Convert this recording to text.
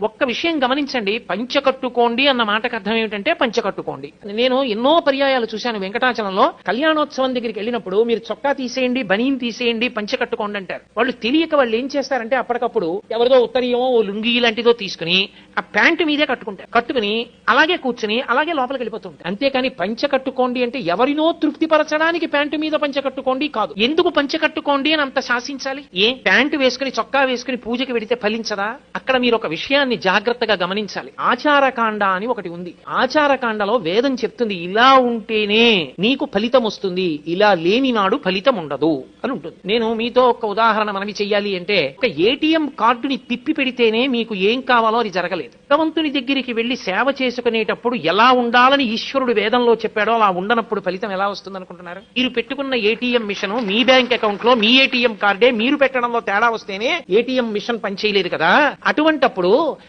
ఒక్క విషయం గమనించండి పంచకట్టుకోండి అన్న మాటకు అర్థం ఏమిటంటే పంచకట్టుకోండి. నేను ఎన్నో పర్యాయాలు చూశాను వెంకటాచలంలో. కళ్యాణోత్సవం దగ్గరికి వెళ్ళినప్పుడు మీరు చొక్కా తీసేయండి బనీన్ తీసేయండి పంచకట్టుకోండి అంటారు. వాళ్ళు తెలియక వాళ్ళు ఏం చేస్తారంటే అప్పటికప్పుడు ఎవరిదో ఉత్తరీయమో ఓ లుంగీ లాంటిదో తీసుకుని ఆ ప్యాంటు మీదే కట్టుకుంటారు. కట్టుకుని అలాగే కూర్చుని అలాగే లోపలికి వెళ్ళిపోతుంటారు అంతేకాని పంచకట్టుకోండి అంటే ఎవరినో తృప్తిపరచడానికి ప్యాంటు మీద పంచకట్టుకోండి కాదు. ఎందుకు పంచకట్టుకోండి అని అంత శాసించాలి? ఏ ప్యాంటు వేసుకుని చొక్కా వేసుకుని పూజకి వెడితే ఫలించదా? అక్కడ మీరు ఒక విషయాన్ని జాగ్రత్తగా గమనించాలి. ఆచారకాండ అని ఒకటి ఉంది. ఆచారకాండలో వేదం చెప్తుంది ఇలా ఉంటేనే నీకు ఫలితం వస్తుంది. ఇలా లేని నాడు ఫలితం ఉండదు. అని ఉంటుంది. నేను మీతో ఒక ఉదాహరణ మనవి చెయ్యాలి అంటే ఒక ఏటీఎం కార్డుని తిప్పి పెడితేనే మీకు ఏం కావాలో అది జరగలేదు. భగవంతుని దగ్గరికి వెళ్ళి సేవ చేసుకునేటప్పుడు ఎలా ఉండాలని ఈశ్వరుడు వేదంలో చెప్పాడో అలా ఉండనప్పుడు ఫలితం ఎలా వస్తుంది అనుకుంటున్నారు మీరు పెట్టుకున్న ఏటీఎం మిషన్ మీ బ్యాంక్ అకౌంట్లో మీ ఏటీఎం కార్డే మీరు పెట్టడంలో తేడా వస్తేనే ఏటీఎం మిషన్ పనిచేయలేదు కదా? అటువంటప్పుడు